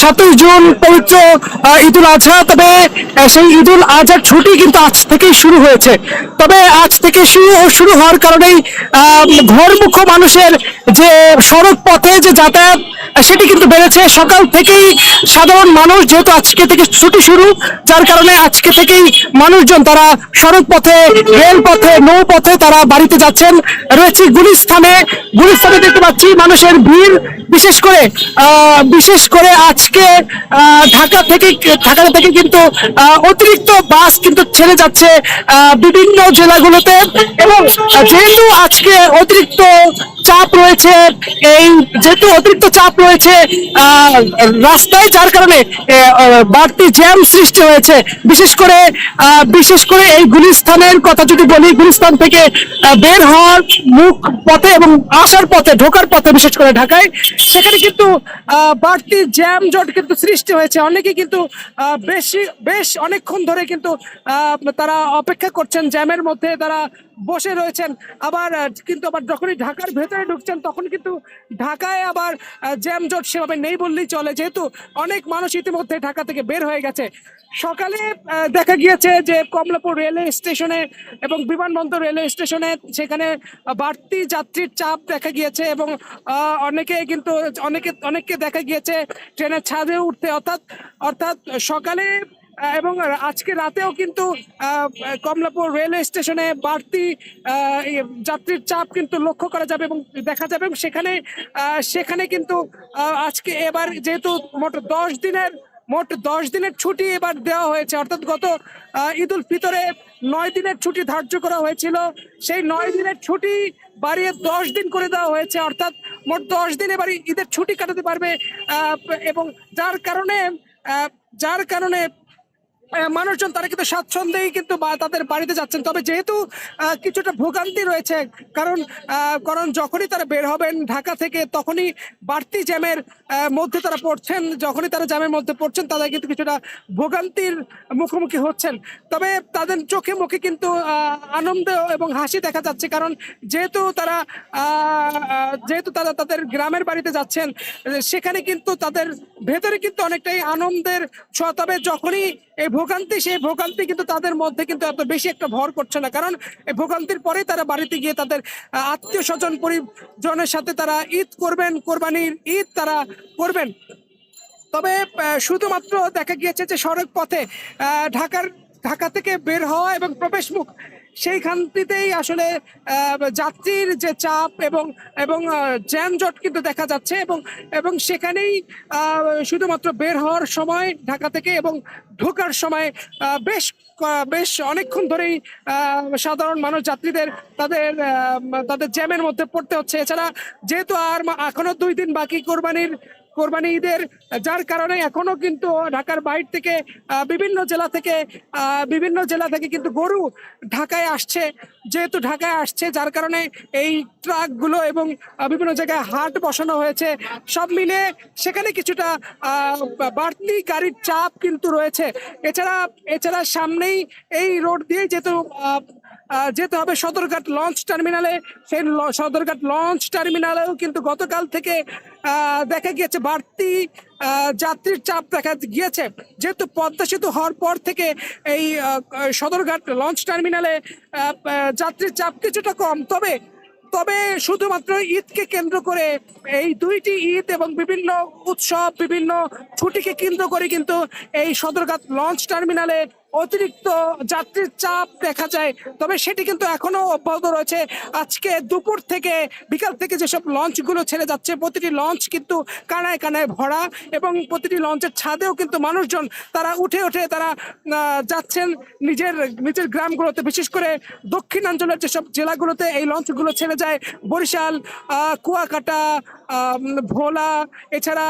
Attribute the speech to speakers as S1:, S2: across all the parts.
S1: সাতই জুন পবিত্র ঈদুল আজহা, তবে সেই ঈদুল আজহার ছুটি কিন্তু আজ থেকেই শুরু হয়েছে। তবে আজ থেকে শুরু শুরু হওয়ার কারণেই ঘরমুখ মানুষের যে সড়ক পথে যে যাতায়াত সেটি কিন্তু বেড়েছে। সকাল থেকেই সাধারণ মানুষ, যেহেতু আজকে থেকে ছুটি শুরু, যার কারণে আজকে থেকেই মানুষজন তারা সড়ক পথে রেল পথে নৌ পথে তারা বাড়িতে যাচ্ছেন। রয়েছে গুলিস্থানে। গুলিস্থানে দেখতে পাচ্ছি মানুষের ভিড়। বিশেষ করে বিশেষ করে আজকে ঢাকা থেকে ঢাকা থেকে কিন্তু অতিরিক্ত বাস কিন্তু ছেড়ে যাচ্ছে বিভিন্ন জেলাগুলোতে। এবং যেহেতু আজকে অতিরিক্ত চাপ রয়েছে, এই যেহেতু অতিরিক্ত চাপ রয়েছে রাস্তায়, যার কারণে বাড়তি জ্যাম সৃষ্টি হয়েছে। বিশেষ করে বিশেষ করে এই গুলিস্তানের কথা যদি বলি, গুলিস্তান থেকে বের হওয়ার মুখ পথে এবং আসার পথে, ঢোকার পথে, বিশেষ করে ঢাকায়, সেখানে কিন্তু বাড়তি জ্যাম জট কিন্তু সৃষ্টি হয়েছে। অনেকে কিন্তু বেশি, বেশ অনেকক্ষণ ধরে কিন্তু তারা অপেক্ষা করছেন জ্যামের মধ্যে। তারা বসে রয়েছেন, আবার কিন্তু আবার যখনই ঢাকার ভেতরে ঢুকছেন, তখন কিন্তু ঢাকায় আবার জ্যামজট সেভাবে নেই বললেই চলে। যেহেতু অনেক মানুষ ইতিমধ্যে ঢাকা থেকে বের হয়ে গেছে। সকালে দেখা গিয়েছে যে কমলাপুর রেলওয়ে স্টেশনে এবং বিমানবন্দর রেলওয়ে স্টেশনে সেখানে বাড়তি যাত্রীর চাপ দেখা গিয়েছে এবং অনেকে কিন্তু, অনেকে, অনেককে দেখা গিয়েছে ট্রেনের ছাদে উঠতে। অর্থাৎ অর্থাৎ সকালে এবং আজকে রাতেও কিন্তু কমলাপুর রেলওয়ে স্টেশনে বাড়তি যাত্রীর চাপ কিন্তু লক্ষ্য করা যাবে এবং দেখা যাবে এবং সেখানে সেখানে কিন্তু আজকে এবার যেহেতু মোট দশ দিনের, মোট দশ দিনের ছুটি এবার দেওয়া হয়েছে, অর্থাৎ গত ঈদ উল ফিতরে নয় দিনের ছুটি ধার্য করা হয়েছিল। সেই নয় দিনের ছুটি বাড়িয়ে দশ দিন করে দেওয়া হয়েছে, অর্থাৎ মোট দশ দিন এবার ঈদের ছুটি কাটাতে পারবে এবং যার কারণে যার কারণে মানুষজন তারা কিন্তু স্বাচ্ছন্দ্যেই কিন্তু বা- তাদের বাড়িতে যাচ্ছেন। তবে যেহেতু কিছুটা ভোগান্তি রয়েছে, কারণ কারণ যখনই তারা বের হবেন ঢাকা থেকে তখনই বাড়তি জ্যামের মধ্যে তারা পড়ছেন। যখনই তারা জ্যামের মধ্যে পড়ছেন তারা কিন্তু কিছুটা ভোগান্তির মুখোমুখি হচ্ছেন। তবে তাদের চোখে মুখে কিন্তু আনন্দ এবং হাসি দেখা যাচ্ছে, কারণ যেহেতু তারা যেহেতু তারা তাদের গ্রামের বাড়িতে যাচ্ছেন সেখানে কিন্তু তাদের ভেতরে কিন্তু অনেকটাই আনন্দের ছোঁয়া। তবে যখনই এই ভোগান্তি, সেই ভোগান্তি কিন্তু তাদের মধ্যে কিন্তু এত বেশি একটা ভর করছে না। কারণ এই ভোগান্তির পরে তারা বাড়িতে গিয়ে তাদের আত্মীয় স্বজন পরিজনের সাথে তারা ঈদ করবেন, কোরবানির ঈদ তারা করবেন। তবে শুধুমাত্র দেখা গিয়েছে যে সড়ক পথে ঢাকার, ঢাকা থেকে বের হওয়া এবং প্রবেশ মুখ সেইখানটিতেই আসলে যাত্রীর যে চাপ এবং এবং যানজট কিন্তু দেখা যাচ্ছে এবং এবং সেখানেই শুধুমাত্র বের হওয়ার সময় ঢাকা থেকে এবং ঢোকার সময় বেশ বেশ অনেকক্ষণ ধরেই সাধারণ মানুষ, যাত্রীদের তাদের তাদের জ্যামের মধ্যে পড়তে হচ্ছে। এছাড়া যেহেতু আর এখনও দুই দিন বাকি কোরবানির কোরবানি ঈদের যার কারণে এখনও কিন্তু ঢাকার বাইরে থেকে বিভিন্ন জেলা থেকে বিভিন্ন জেলা থেকে কিন্তু গরু ঢাকায় আসছে। যেহেতু ঢাকায় আসছে, যার কারণে এই ট্রাকগুলো এবং বিভিন্ন জায়গায় হাট বসানো হয়েছে। সব মিলে সেখানে কিছুটা বাড়তি গাড়ির চাপ কিন্তু রয়েছে। এছাড়া এছাড়া সামনেই এই রোড দিয়ে যেহেতু যেতে হবে সদরঘাট লঞ্চ টার্মিনালে। সেই সদরঘাট লঞ্চ টার্মিনালেও কিন্তু গতকাল থেকে দেখা গিয়েছে বাড়তি যাত্রীর চাপ দেখা গিয়েছে। যেহেতু পদ্মা সেতু হওয়ার পর থেকে এই সদরঘাট লঞ্চ টার্মিনালে যাত্রীর চাপ কিছুটা কম। তবে তবে শুধুমাত্র ঈদকে কেন্দ্র করে এই দুইটি ঈদ এবং বিভিন্ন উৎসব, বিভিন্ন ছুটিকে কেন্দ্র করে কিন্তু এই সদরঘাট লঞ্চ টার্মিনালে অতিরিক্ত যাত্রীর চাপ দেখা যায়। তবে সেটি কিন্তু এখনও অব্যাহত রয়েছে। আজকে দুপুর থেকে বিকাল থেকে যেসব লঞ্চগুলো ছেড়ে যাচ্ছে, প্রতিটি লঞ্চ কিন্তু কানায় কানায় ভরা এবং প্রতিটি লঞ্চের ছাদেও কিন্তু মানুষজন তারা উঠে উঠে তারা যাচ্ছেন নিজের নিজের গ্রামগুলোতে। বিশেষ করে দক্ষিণাঞ্চলের যেসব জেলাগুলোতে এই লঞ্চগুলো ছেড়ে যায়, বরিশাল কুয়াকাটা ভোলা, এছাড়া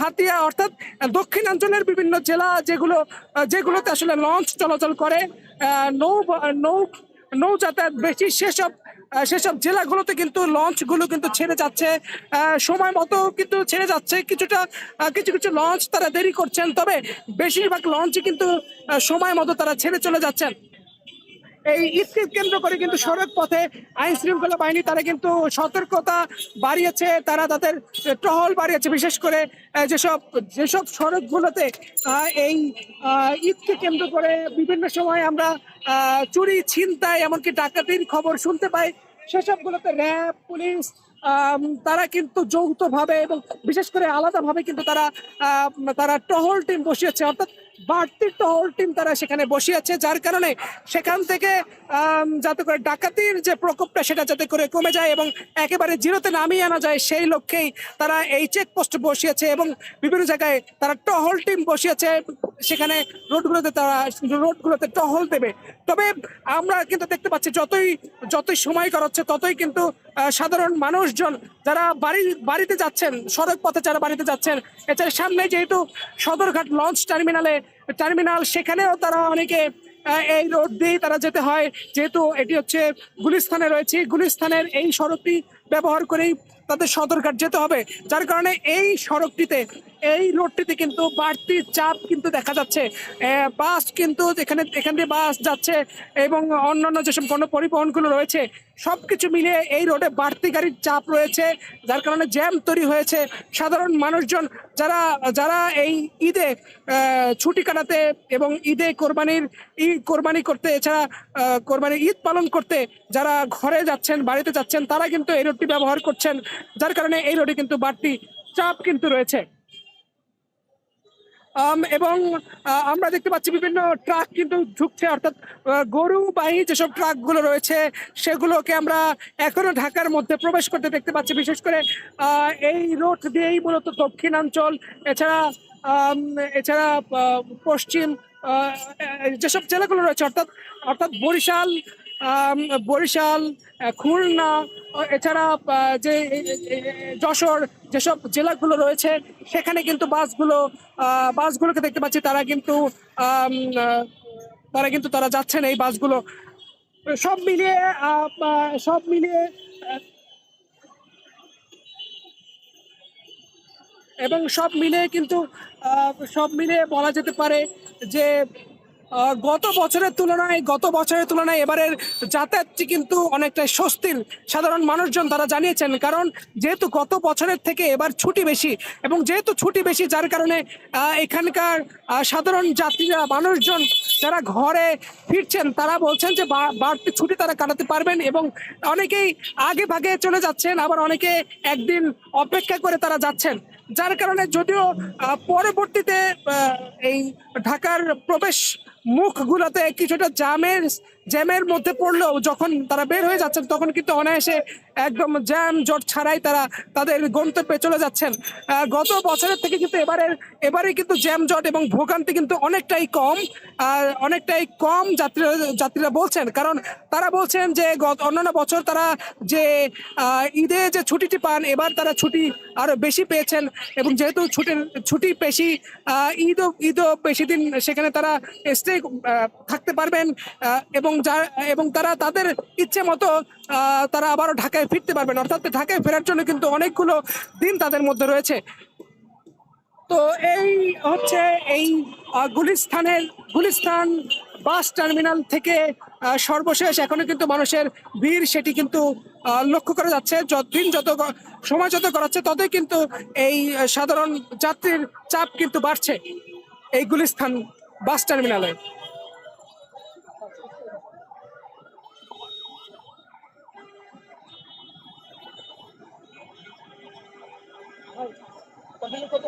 S1: হাতিয়া, অর্থাৎ দক্ষিণাঞ্চলের বিভিন্ন জেলা যেগুলো যেগুলোতে আসলে লঞ্চ চলাচল করে নৌ নৌ নৌ যাতায়াত বেশি সেসব সেসব জেলাগুলোতে কিন্তু লঞ্চগুলো কিন্তু ছেড়ে যাচ্ছে। সময় মতো কিন্তু ছেড়ে যাচ্ছে। কিছুটা কিছু কিছু লঞ্চ তারা দেরি করছেন, তবে বেশিরভাগ লঞ্চ কিন্তু সময় মতো তারা ছেড়ে চলে যাচ্ছেন। এই ঈদকে কেন্দ্র করে কিন্তু সড়ক পথে আইন শৃঙ্খলা বাহিনী, তারা কিন্তু সতর্কতা বাড়িয়েছে, তারা তাদের টহল বাড়িয়েছে। বিশেষ করে যেসব যেসব সড়কগুলোতে এই ঈদকে কেন্দ্র করে বিভিন্ন সময় আমরা চুরি, ছিনতাই, এমনকি ডাকাতির খবর শুনতে পাই, সেসবগুলোতে র্যাব, পুলিশ তারা কিন্তু যৌথভাবে এবং বিশেষ করে আলাদাভাবে কিন্তু তারা তারা টহল টিম বসিয়েছে। অর্থাৎ বাড়তি টহল টিম তারা সেখানে বসিয়েছে, যার কারণে সেখান থেকে যাতে করে ডাকাতির যে প্রকোপটা সেটা যাতে করে কমে যায় এবং একেবারে জিরোতে নামিয়ে আনা যায়, সেই লক্ষ্যেই তারা এই চেকপোস্ট বসিয়েছে এবং বিভিন্ন জায়গায় তারা টহল টিম বসিয়েছে। সেখানে রোডগুলোতে তারা রোডগুলোতে টহল দেবে। তবে আমরা কিন্তু দেখতে পাচ্ছি যতই যতই সময় করাচ্ছে ততই কিন্তু সাধারণ মানুষজন যারা বাড়ি, বাড়িতে যাচ্ছেন, সড়ক পথে যারা বাড়িতে যাচ্ছেন, এছাড়া সামনে যেহেতু সদরঘাট লঞ্চ টার্মিনালে, টার্মিনাল সেখানেও তারা অনেকে এই রোড দিয়েই তারা যেতে হয়। যেহেতু এটি হচ্ছে গুলিস্থানে রয়েছে, গুলিস্থানের এই সড়কটি ব্যবহার করেই তাদের সদরঘাট যেতে হবে। যার কারণে এই সড়কটিতে এই রোডটিতে কিন্তু বাড়তি চাপ কিন্তু দেখা যাচ্ছে। বাস কিন্তু এখানে এখান দিয়ে বাস যাচ্ছে এবং অন্যান্য যেসব গণপরিবহনগুলো রয়েছে সব কিছু মিলিয়ে এই রোডে বাড়তি গাড়ির চাপ রয়েছে, যার কারণে জ্যাম তৈরি হয়েছে। সাধারণ মানুষজন যারা যারা এই ঈদে ছুটি কাটাতে এবং ঈদে কোরবানির, ঈদ কোরবানি করতে, এছাড়া কোরবানির ঈদ পালন করতে যারা ঘরে যাচ্ছেন, বাড়িতে যাচ্ছেন, তারা কিন্তু এই রোডটি ব্যবহার করছেন। যার কারণে এই রোডে কিন্তু বাড়তি চাপ কিন্তু রয়েছে। এবং আমরা দেখতে পাচ্ছি বিভিন্ন ট্রাক কিন্তু ঢুকছে, অর্থাৎ গরুবাহী যেসব ট্রাকগুলো রয়েছে, সেগুলোকে আমরা এখনও ঢাকার মধ্যে প্রবেশ করতে দেখতে পাচ্ছি। বিশেষ করে এই রোড দিয়েই মূলত দক্ষিণাঞ্চল, এছাড়া এছাড়া পশ্চিম যেসব জেলাগুলো রয়েছে, অর্থাৎ অর্থাৎ বরিশাল বরিশাল, খুলনা এছাড়া যে যশোর যেসব জেলাগুলো রয়েছে, সেখানে কিন্তু বাসগুলো বাসগুলোকে দেখতে পাচ্ছি, তারা কিন্তু তারা কিন্তু তারা যাচ্ছেন এই বাসগুলো। সব মিলিয়ে সব মিলিয়ে, এবং সব মিলিয়ে কিন্তু সব মিলিয়ে বলা যেতে পারে যে গত বছরের তুলনায়, গত বছরের তুলনায় এবারের যাতায়াতটি কিন্তু অনেকটাই স্বস্তির সাধারণ মানুষজন তারা জানিয়েছেন। কারণ যেহেতু গত বছরের থেকে এবার ছুটি বেশি এবং যেহেতু ছুটি বেশি, যার কারণে এখানকার সাধারণ যাত্রীরা, মানুষজন যারা ঘরে ফিরছেন, তারা বলছেন যে বাড়তি ছুটি তারা কাটাতে পারবেন এবং অনেকেই আগে ভাগে চলে যাচ্ছেন, আবার অনেকে একদিন অপেক্ষা করে তারা যাচ্ছেন। যার কারণে যদিও পরবর্তীতে এই ঢাকার প্রবেশ মুখগুলোতে কিছুটা জ্যামের জ্যামের মধ্যে পড়লেও যখন তারা বের হয়ে যাচ্ছেন, তখন কিন্তু অনায়াসে একদম জ্যাম জট ছাড়াই তারা তাদের গন্তব্যে চলে যাচ্ছেন। গত বছরের থেকে কিন্তু এবারের এবারে কিন্তু জ্যাম জট এবং ভোগান্তি কিন্তু অনেকটাই কম। আর অনেকটাই কম যাত্রীরা যাত্রীরা বলছেন, কারণ তারা বলছেন যে গত অন্যান্য বছর তারা যে ঈদে যে ছুটিটি পান, এবার তারা ছুটি আরও বেশি পেয়েছেন এবং যেহেতু ছুটির ছুটি বেশি ঈদও ঈদও বেশি দিন সেখানে তারা স্টে থাকতে পারবেন এবং এবং তারা তাদের ইচ্ছে মতো তারা আবারও ঢাকায় ফিরতে পারবেন। অর্থাৎ ঢাকায় ফেরার জন্য কিন্তু অনেকগুলো দিন তাদের মধ্যে রয়েছে। তো এই হচ্ছে এই গুলিস্তানের গুলিস্তান বাস টার্মিনাল থেকে সর্বশেষ এখনও কিন্তু মানুষের ভিড়, সেটি কিন্তু লক্ষ্য করা যাচ্ছে। যতদিন যত সময় যত করাচ্ছে ততই কিন্তু এই সাধারণ যাত্রীর চাপ কিন্তু বাড়ছে এই গুলিস্তান বাস টার্মিনালে। কত?